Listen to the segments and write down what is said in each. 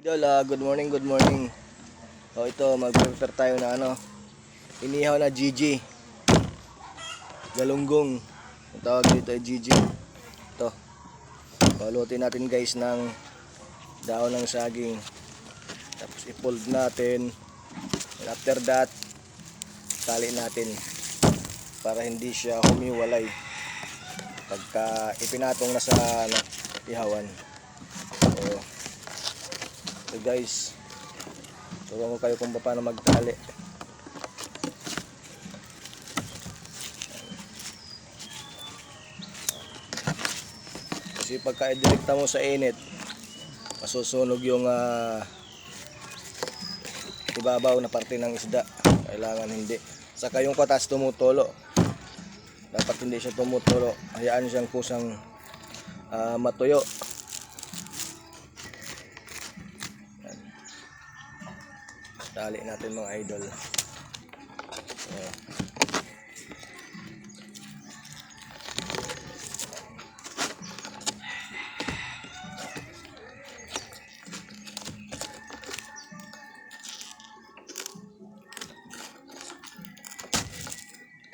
Idol, ah, good morning, good morning. O ito, mag-prepare tayo na ano, inihaw na GG. Galunggong. Ang tawag dito ay GG. Ito. Palutin natin guys ng daon ng saging. Tapos i-fold natin. And after that, tali natin para hindi siya humiwalay pagka ipinatong na sa ano, ihawan. So, So guys, turuan ko kayo kung paano magtali. Kasi pagka direkta mo sa init, masusunog yung ah, ibabaw na parte ng isda. Kailangan hindi. Saka yung katas tumutulo. Dapat hindi siya tumutulo. Hayaan siyang kusang ah, matuyo. Tali natin mga idol. So,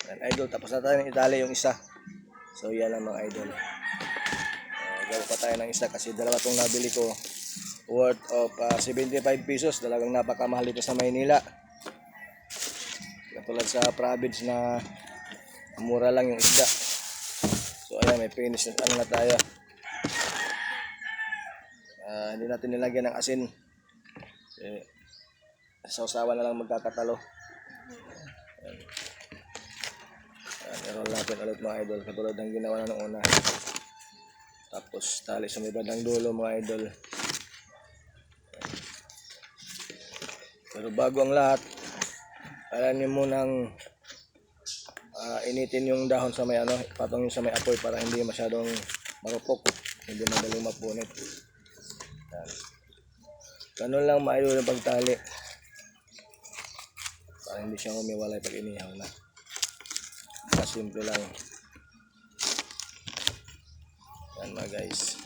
Yan, idol, tapos na tayo itali yung isa. So, yan ang mga idol. Uh, pa tayo ng isa kasi dalawa tong nabili ko worth of ah, 75 pesos. Talagang napakamahal dito sa Maynila. Katulad sa province na mura lang yung isda. So ayan, may finish na ano na tayo. Ah, hindi natin nilagyan ng asin. Eh, sausawa na lang magkakatalo. Ayan. Ayan, i-roll natin ulit mga idol. Katulad ng ginawa na noong una. Tapos tali sa may bandang dulo mga idol. Pero bago ang lahat, alam niyo munang ah, initin yung dahon sa may ano, patong yung sa may apoy para hindi masyadong marupok, hindi madaling mapunit. Yan. Ganun lang maayo yung pagtali. Para hindi siya umiwalay pag inihaw na. Mas simple lang. Yan mga guys.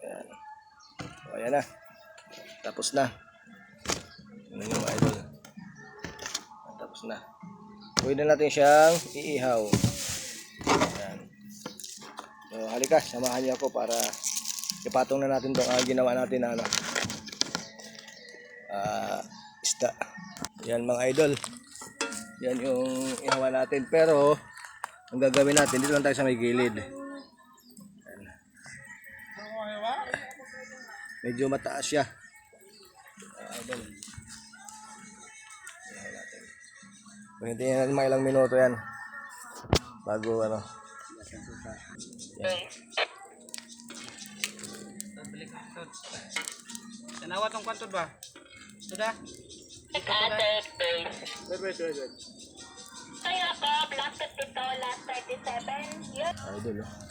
Ayan. O, ayan na. Tapos na. Ano yung idol. Tapos na. Pwede natin siyang iihaw. Ayan. So, halika, samahan niyo ako para ipatong na natin itong ginawa natin na ano. Ah, isda. Yan mga idol. Yan yung ihawa natin. Pero, ang gagawin natin, dito lang tayo sa may gilid. Medyo mataas siya. Natin. Hintayin natin mga ilang minuto yan. Bago ano. Yan. Tanawa tong kwantod ba? Sudah? Wait, wait, wait, wait. Kaya ko, Black dito, last 37. Yun. Idol. oh.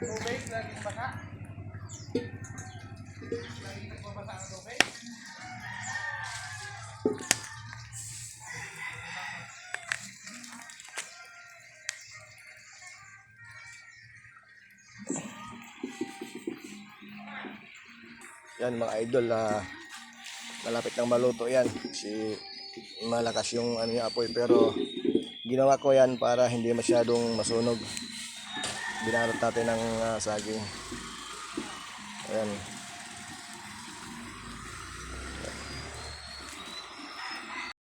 Tubig? Laging basa? Laging basa ang tubig? Yan mga idol, ah, malapit nang maluto yan. Kasi malakas yung ano yung apoy pero ginawa ko yan para hindi masyadong masunog. Binalot natin ng ah, saging. Ayan.